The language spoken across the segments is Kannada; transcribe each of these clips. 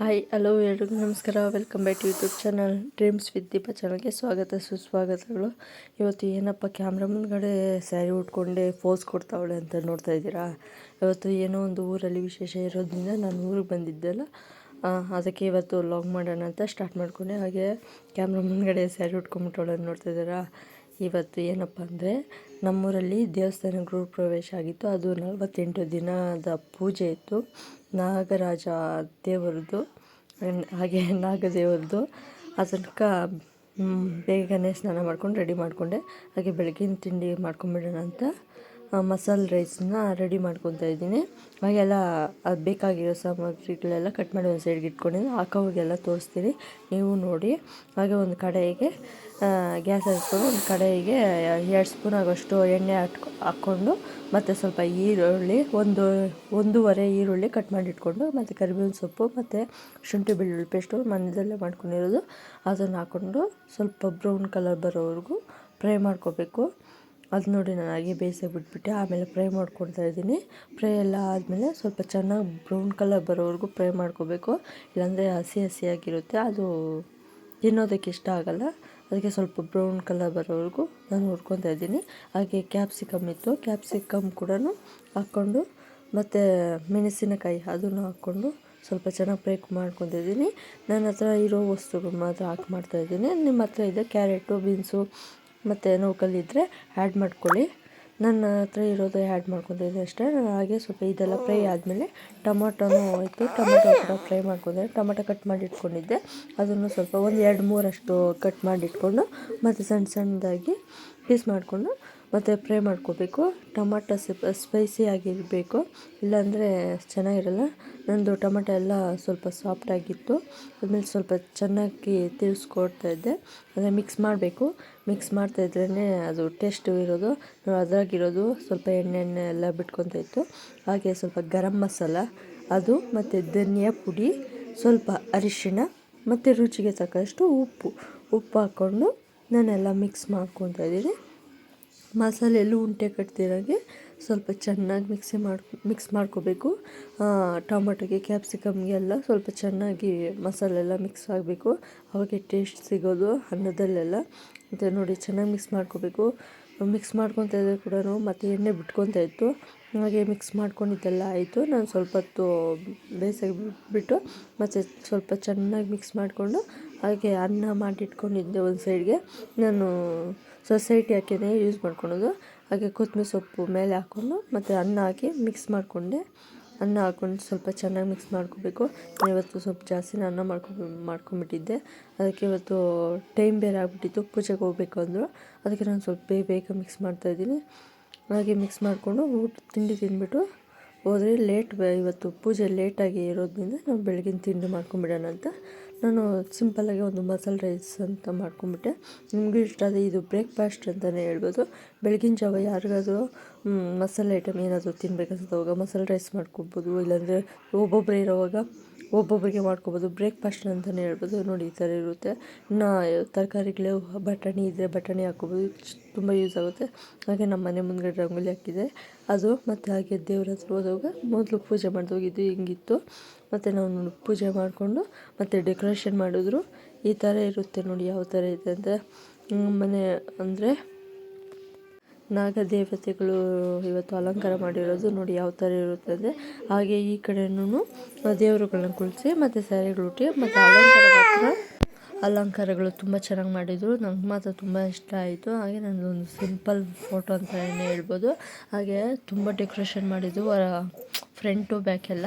ಹಾಯ್ ಹಲೋ ಎಲ್ರಿಗೂ ನಮಸ್ಕಾರ. Welcome back to YouTube channel. Dreams with Deepa ಚಾನಲ್ಗೆ ಸ್ವಾಗತ ಸುಸ್ವಾಗತಗಳು. ಇವತ್ತು ಏನಪ್ಪ ಕ್ಯಾಮ್ರಾ ಮುಂದ್ಗಡೆ ಸ್ಯಾರಿ ಉಟ್ಕೊಂಡೆ ಫೋಸ್ ಕೊಡ್ತಾವಳೆ ಅಂತ ನೋಡ್ತಾ ಇದ್ದೀರಾ? ಇವತ್ತು ಏನೋ ಒಂದು ಊರಲ್ಲಿ ವಿಶೇಷ ಇರೋದ್ರಿಂದ ನಾನು ಊರಿಗೆ ಬಂದಿದ್ದೆಲ್ಲ ಆ, ಅದಕ್ಕೆ ಇವತ್ತು ಲಾಗ್ ಮಾಡೋಣ ಅಂತ ಸ್ಟಾರ್ಟ್ ಮಾಡ್ಕೊಂಡೆ. ಹಾಗೆ ಕ್ಯಾಮ್ರಾ ಮುಂದ್ಗಡೆ ಸ್ಯಾರಿ ಉಟ್ಕೊಂಬಿಟ್ಟವಳೆ ನೋಡ್ತಾ ಇದ್ದೀರಾ? ಇವತ್ತು ಏನಪ್ಪ ಅಂದರೆ ನಮ್ಮೂರಲ್ಲಿ ದೇವಸ್ಥಾನ ಗೃಹ ಪ್ರವೇಶ ಆಗಿತ್ತು. ಅದು ನಲವತ್ತೆಂಟು ದಿನದ ಪೂಜೆ ಇತ್ತು. ನಾಗರಾಜ ದೇವರದ್ದು ಅನ್- ಹಾಗೆ ನಾಗದೇವರದ್ದು ಅದಕ್ಕೆ ಬೇಗನೆ ಸ್ನಾನ ಮಾಡ್ಕೊಂಡು, ರೆಡಿ ಮಾಡಿಕೊಂಡೆ. ಹಾಗೆ ಬೆಳಗಿನ ತಿಂಡಿ ಮಾಡ್ಕೊಂಬಿಡೋಣ ಅಂತ ಮಸಾಲೆ ರೈಸನ್ನ ರೆಡಿ ಮಾಡ್ಕೊತಾ ಇದ್ದೀನಿ. ಹಾಗೆಲ್ಲ ಅದು ಬೇಕಾಗಿರೋ ಸಾಮಗ್ರಿಗಳೆಲ್ಲ ಕಟ್ ಮಾಡಿ ಒಂದು ಸೈಡ್ಗೆ ಇಟ್ಕೊಂಡಿದ್ದೀನಿ. ಹಾಕೋವಾಗೆಲ್ಲ ತೋರಿಸ್ತೀನಿ. ನೀವು ನೋಡಿ. ಹಾಗೆ ಒಂದು ಕಡೆಗೆ ಗ್ಯಾಸ್ ಹಚ್ಕೊಂಡು ಒಂದು ಕಡೆಗೆ ಎರಡು ಸ್ಪೂನ್ ಆಗೋಷ್ಟು ಎಣ್ಣೆ ಹಾಕ್, ಹಾಕ್ಕೊಂಡು ಮತ್ತು ಸ್ವಲ್ಪ ಈರುಳ್ಳಿ, ಒಂದು, ಒಂದೂವರೆ ಈರುಳ್ಳಿ ಕಟ್ ಮಾಡಿ ಇಟ್ಕೊಂಡು ಮತ್ತು ಕರಿಬೇವಿನ ಸೊಪ್ಪು ಮತ್ತು ಶುಂಠಿ ಬೆಳ್ಳುಳ್ಳಿ ಪೇಸ್ಟು ಮನೆಯಲ್ಲೇ ಮಾಡ್ಕೊಂಡಿರೋದು. ಅದನ್ನು ಹಾಕ್ಕೊಂಡು ಸ್ವಲ್ಪ ಬ್ರೌನ್ ಕಲರ್ ಬರೋವರೆಗೂ ಫ್ರೈ ಮಾಡ್ಕೋಬೇಕು. ಅದು ನೋಡಿ ನಾನು ಹಾಗೆ ಬೇಯಿಸೋಕೆ ಬಿಟ್ಬಿಟ್ಟೆ, ಆಮೇಲೆ ಫ್ರೈ ಮಾಡ್ಕೊಳ್ತಾ ಇದ್ದೀನಿ. ಫ್ರೈ ಎಲ್ಲ ಆದಮೇಲೆ ಸ್ವಲ್ಪ ಚೆನ್ನಾಗಿ ಬ್ರೌನ್ ಕಲರ್ ಬರೋವರೆಗೂ ಫ್ರೈ ಮಾಡ್ಕೋಬೇಕು. ಇಲ್ಲಾಂದರೆ ಹಸಿ ಹಸಿಯಾಗಿರುತ್ತೆ. ಅದು ತಿನ್ನೋದಕ್ಕೆ ಇಷ್ಟ ಆಗಲ್ಲ. ಅದಕ್ಕೆ ಸ್ವಲ್ಪ ಬ್ರೌನ್ ಕಲರ್ ಬರೋವರೆಗೂ ನಾನು ಹುರ್ಕೊತಾ ಇದ್ದೀನಿ. ಹಾಗೆ ಕ್ಯಾಪ್ಸಿಕಮ್ ಇತ್ತು. ಕ್ಯಾಪ್ಸಿಕಮ್ ಕೂಡ ಹಾಕ್ಕೊಂಡು, ಮತ್ತು ಮೆಣಸಿನಕಾಯಿ ಅದನ್ನು ಹಾಕ್ಕೊಂಡು ಸ್ವಲ್ಪ ಚೆನ್ನಾಗಿ ಫ್ರೈ ಮಾಡ್ಕೊತಿದ್ದೀನಿ ನನ್ನ ಹತ್ರ ಇರೋ ವಸ್ತುಗಳು ಮಾತ್ರ ಹಾಕಿ ಮಾಡ್ತಾಯಿದ್ದೀನಿ ನಿಮ್ಮ ಹತ್ರ ಇದೆ ಕ್ಯಾರೆಟು, ಬೀನ್ಸು ಮತ್ತು ನೂಕಲ್ಲಿದ್ದರೆ ಆ್ಯಡ್ ಮಾಡ್ಕೊಳ್ಳಿ. ನನ್ನ ಹತ್ರ ಇರೋದು ಆ್ಯಡ್ ಮಾಡ್ಕೊಂಡಿದ್ದೆ ಅಷ್ಟೇ. ನಾನು ಹಾಗೆ ಸ್ವಲ್ಪ ಇದೆಲ್ಲ ಫ್ರೈ ಆದಮೇಲೆ ಟೊಮೊಟೊನೂ ಹೋಯ್ತು ಟೊಮೊಟೊ ಕೂಡ ಫ್ರೈ ಮಾಡ್ಕೊಂಡೆ ಟೊಮೊಟೊ ಕಟ್ ಮಾಡಿ ಇಟ್ಕೊಂಡಿದ್ದೆ ಅದನ್ನು ಸ್ವಲ್ಪ ಒಂದು ಎರಡು ಮೂರಷ್ಟು ಕಟ್ ಮಾಡಿಟ್ಕೊಂಡು ಮತ್ತು ಸಣ್ಣ ಸಣ್ಣದಾಗಿ ಪೀಸ್ ಮಾಡಿಕೊಂಡು ಮತ್ತು ಫ್ರೈ ಮಾಡ್ಕೋಬೇಕು. ಟೊಮಾಟೊ ಸ್ವಲ್ಪ ಸ್ಪೈಸಿ ಆಗಿರಬೇಕು. ಇಲ್ಲಾಂದರೆ ಚೆನ್ನಾಗಿರಲ್ಲ. ನಂದು ಟೊಮೆಟೊ ಎಲ್ಲ ಸ್ವಲ್ಪ ಸಾಫ್ಟಾಗಿತ್ತು ಆಮೇಲೆ ಸ್ವಲ್ಪ ಚೆನ್ನಾಗಿ ತಿರ್ಸ್ಕೊಡ್ತಾ ಇದ್ದೆ. ಅಂದರೆ ಮಿಕ್ಸ್ ಮಾಡಬೇಕು. ಮಿಕ್ಸ್ ಮಾಡ್ತಾ ಇದ್ರೇ ಅದು ಟೇಸ್ಟು ಇರೋದು. ಅದ್ರಾಗಿರೋದು ಸ್ವಲ್ಪ ಎಣ್ಣೆ ಎಣ್ಣೆ ಎಲ್ಲ ಬಿಟ್ಕೊತಾ ಇತ್ತು. ಹಾಗೆ ಸ್ವಲ್ಪ ಗರಂ ಮಸಾಲ, ಅದು ಮತ್ತು ಧನಿಯಾ ಪುಡಿ, ಸ್ವಲ್ಪ ಅರಿಶಿಣ ಮತ್ತು ರುಚಿಗೆ ತಕ್ಕಷ್ಟು ಉಪ್ಪು. ಉಪ್ಪು ಹಾಕ್ಕೊಂಡು ನಾನೆಲ್ಲ ಮಿಕ್ಸ್ ಮಾಡ್ಕೊತಾ ಇದ್ದೀನಿ. ಮಸಾಲೆಲ್ಲೂ ಉಂಟೆ ಕಟ್ತಿರೋಂಗೆ ಸ್ವಲ್ಪ ಚೆನ್ನಾಗಿ ಮಿಕ್ಸಿ ಮಾಡಿ, ಮಿಕ್ಸ್ ಮಾಡ್ಕೋಬೇಕು. ಟೊಮೊಟೊಗೆ ಕ್ಯಾಪ್ಸಿಕಮ್ಗೆ ಎಲ್ಲ ಸ್ವಲ್ಪ ಚೆನ್ನಾಗಿ ಮಸಾಲೆ ಎಲ್ಲ ಮಿಕ್ಸ್ ಆಗಬೇಕು. ಅವಾಗೆ ಟೇಸ್ಟ್ ಸಿಗೋದು ಅನ್ನದಲ್ಲೆಲ್ಲ. ಮತ್ತು ನೋಡಿ ಚೆನ್ನಾಗಿ ಮಿಕ್ಸ್ ಮಾಡ್ಕೋಬೇಕು. ಮಿಕ್ಸ್ ಮಾಡ್ಕೊತಾ ಇದ್ದರೆ ಕೂಡ ಮತ್ತು ಎಣ್ಣೆ ಬಿಟ್ಕೊತಾ ಇತ್ತು. ಹಾಗೆ ಮಿಕ್ಸ್ ಮಾಡ್ಕೊಂಡಿದ್ದೆಲ್ಲ ಆಯಿತು. ನಾನು ಸ್ವಲ್ಪ ಹೊತ್ತು ಬೇಯಿಸೋಕೆ ಬಿಟ್ಟು ಮತ್ತು ಸ್ವಲ್ಪ ಚೆನ್ನಾಗಿ ಮಿಕ್ಸ್ ಮಾಡಿಕೊಂಡು ಹಾಗೆ ಅನ್ನ ಮಾಡಿಟ್ಕೊಂಡಿದ್ದೆ ಒಂದು ಸೈಡ್ಗೆ ನಾನು ಸೊಸೈಟಿ ಹಾಕಿದೆ ಯೂಸ್ ಮಾಡ್ಕೊಳೋದು. ಹಾಗೆ ಕೊತ್ತಂಬರಿ ಸೊಪ್ಪು ಮೇಲೆ ಹಾಕ್ಕೊಂಡು ಮತ್ತು ಅನ್ನ ಹಾಕಿ ಮಿಕ್ಸ್ ಮಾಡಿಕೊಂಡೆ. ಅನ್ನ ಹಾಕ್ಕೊಂಡು ಸ್ವಲ್ಪ ಚೆನ್ನಾಗಿ ಮಿಕ್ಸ್ ಮಾಡ್ಕೋಬೇಕು. ನಾನು ಇವತ್ತು ಸ್ವಲ್ಪ ಜಾಸ್ತಿನೇ ಅನ್ನ ಮಾಡ್ಕೊ ಮಾಡ್ಕೊಂಬಿಟ್ಟಿದ್ದೆ ಅದಕ್ಕೆ ಇವತ್ತು ಟೈಮ್ ಬೇರೆ ಆಗಿಬಿಟ್ಟಿತ್ತು. ಪೂಜೆಗೆ ಹೋಗ್ಬೇಕು ಅಂದರು. ಅದಕ್ಕೆ ನಾನು ಸ್ವಲ್ಪ ಬೇಗ ಬೇಗ ಮಿಕ್ಸ್ ಮಾಡ್ತಾಯಿದ್ದೀನಿ ಹಾಗೆ ಮಿಕ್ಸ್ ಮಾಡಿಕೊಂಡು ಊಟ, ತಿಂಡಿ ತಿಂದ್ಬಿಟ್ಟು ಹೋದರೆ ಲೇಟ್ ಇವತ್ತು ಪೂಜೆ ಲೇಟಾಗಿ ಇರೋದ್ರಿಂದ ನಾವು ಬೆಳಗಿನ ತಿಂಡಿ ಮಾಡ್ಕೊಂಬಿಡೋಣ ಅಂತ. ನಾನು ಸಿಂಪಲ್ಲಾಗಿ ಒಂದು ಮಸಾಲೆ ರೈಸ್ ಅಂತ ಮಾಡ್ಕೊಂಬಿಟ್ಟೆ. ನಿಮಗೂ ಇಷ್ಟ ಆದರೆ ಇದು ಬ್ರೇಕ್ಫಾಸ್ಟ್ ಅಂತಲೇ ಹೇಳ್ಬೋದು. ಬೆಳಗಿನ ಜಾವ ಯಾರಿಗಾದರೂ ಮಸಾಲೆ ಐಟಮ್ ಏನಾದರೂ ತಿನ್ಬೇಕನ್ಸುತ್ತವಾಗ ಮಸಾಲೆ ರೈಸ್ ಮಾಡ್ಕೊಬೋದು ಇಲ್ಲಾಂದರೆ ಒಬ್ಬೊಬ್ಬರೇ ಇರೋವಾಗ ಒಬ್ಬೊಬ್ಬರಿಗೆ ಮಾಡ್ಕೊಬೋದು. ಬ್ರೇಕ್ಫಾಸ್ಟ್ ಅಂತಲೇ ಹೇಳ್ಬೋದು. ನೋಡಿ, ಈ ಥರ ಇರುತ್ತೆ. ಇನ್ನು ತರಕಾರಿಗಳು, ಬಟಾಣಿ ಇದ್ದರೆ ಬಟಾಣಿ ಹಾಕ್ಕೊಬೋದು ತುಂಬ ಯೂಸ್ ಆಗುತ್ತೆ. ಹಾಗೆ ನಮ್ಮ ಮನೆ ಮುಂದ್ಗಡೆ ರಂಗೋಲಿ ಹಾಕಿದೆ. ಅದು, ಮತ್ತು ಹಾಗೆ ದೇವ್ರ ಹತ್ರ ಹೋದಾಗ ಮೊದಲು ಪೂಜೆ ಮಾಡಿದೋಗಿದ್ದು ಹಿಂಗಿತ್ತು. ಮತ್ತು ನಾವು ಪೂಜೆ ಮಾಡಿಕೊಂಡು, ಮತ್ತು ಡೆಕೋರೇಷನ್ ಮಾಡಿದ್ರು. ಈ ಥರ ಇರುತ್ತೆ ನೋಡಿ, ಯಾವ ಥರ ಇದೆ ಅಂತ. ಮನೆ ಅಂದರೆ ನಾಗದೇವತೆಗಳು ಇವತ್ತು ಅಲಂಕಾರ ಮಾಡಿರೋದು ನೋಡಿ ಯಾವ ಥರ ಇರುತ್ತೆ ಅಂದರೆ ಹಾಗೆ ಈ ಕಡೆನೂ ದೇವರುಗಳನ್ನ ಕುಳಿಸಿ ಮತ್ತು ಸ್ಯಾರಿಗಳು ಉಟ್ಟಿ ಮತ್ತು ಅಲಂಕಾರ ಮಾತ್ರ. ಅಲಂಕಾರಗಳು ತುಂಬ ಚೆನ್ನಾಗಿ ಮಾಡಿದರು. ನಂಗೆ ಮಾತ್ರ ತುಂಬ ಇಷ್ಟ ಆಯಿತು. ಹಾಗೆ ನನ್ನದೊಂದು ಸಿಂಪಲ್ ಫೋಟೋ ಅಂತಲೇ ಹೇಳ್ಬೋದು. ಹಾಗೆ ತುಂಬ ಡೆಕೋರೇಷನ್ ಮಾಡಿದ್ದು ಫ್ರಂಟು ಬ್ಯಾಕ್ ಎಲ್ಲ.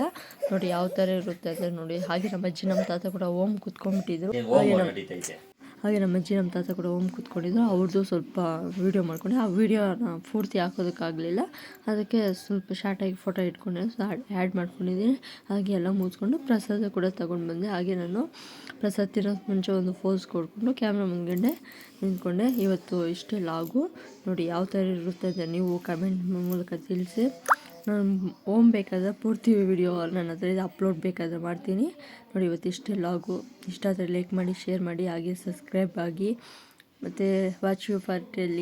ನೋಡಿ ಯಾವ ಥರ ಇರುತ್ತೆ ಅಂದರೆ ನೋಡಿ. ಹಾಗೆ ನಮ್ಮ ಅಜ್ಜಿ ನಮ್ಮ ತಾತ ಕೂಡ ಓಮ್ ಕೂತ್ಕೊಂಡ್ಬಿಟ್ಟಿದ್ರು. ಹಾಗೆ ನಮ್ಮ ಹಾಗೆ ನಮ್ಮ ಅಜ್ಜಿ, ನಮ್ಮ ತಾತ ಕೂಡ ಓಮ್ ಕೂತ್ಕೊಂಡಿದ್ರು. ಅವ್ರದ್ದು ಸ್ವಲ್ಪ ವೀಡಿಯೋ ಮಾಡ್ಕೊಂಡೆ, ಆ ವೀಡಿಯೋನ ಪೂರ್ತಿ ಹಾಕೋದಕ್ಕಾಗಲಿಲ್ಲ. ಅದಕ್ಕೆ ಸ್ವಲ್ಪ ಶಾರ್ಟಾಗಿ ಫೋಟೋ ಇಟ್ಕೊಂಡೆ ಆ್ಯಡ್ ಮಾಡ್ಕೊಂಡಿದ್ದೀನಿ. ಹಾಗೆ ಎಲ್ಲ ಮುಗಿಸ್ಕೊಂಡು ಪ್ರಸಾದ ಕೂಡ ತಗೊಂಡು ಬಂದೆ. ಹಾಗೆ ನಾನು ಪ್ರಸಾದ ತಿನ್ನೋಕೆ ಮುಂಚೆ ಒಂದು ಫೋಸ್ ಕೊಡ್ಕೊಂಡು ಕ್ಯಾಮ್ರಾ ಮುಂದ್ಗಡೆ ನಿಂತ್ಕೊಂಡೆ. ಇವತ್ತು ಇಷ್ಟೇ ಲಾಗು ನೋಡಿ, ಯಾವ ಥರ ಇರುತ್ತೆ ಅಂತ ನೀವು ಕಮೆಂಟ್ ಮೂಲಕ ತಿಳಿಸಿ. ನಾನು ಓಮ್ ಬೇಕಾದ್ರೆ ಪೂರ್ತಿ ವಿಡಿಯೋ ಹತ್ರ ಇದು ಅಪ್ಲೋಡ್ ಬೇಕಾದರೆ ಮಾಡ್ತೀನಿ. ನೋಡಿ, ಇವತ್ತು ಇಷ್ಟೇ ಲಾಗು ಇಷ್ಟ ಆದರೆ ಲೈಕ್ ಮಾಡಿ ಶೇರ್ ಮಾಡಿ, ಹಾಗೆ ಸಬ್ಸ್ಕ್ರೈಬ್ ಆಗಿ. ಮತ್ತು ವಾಚ್ ಯು ಫಾರ್ ಟೆಲ್ಲಿ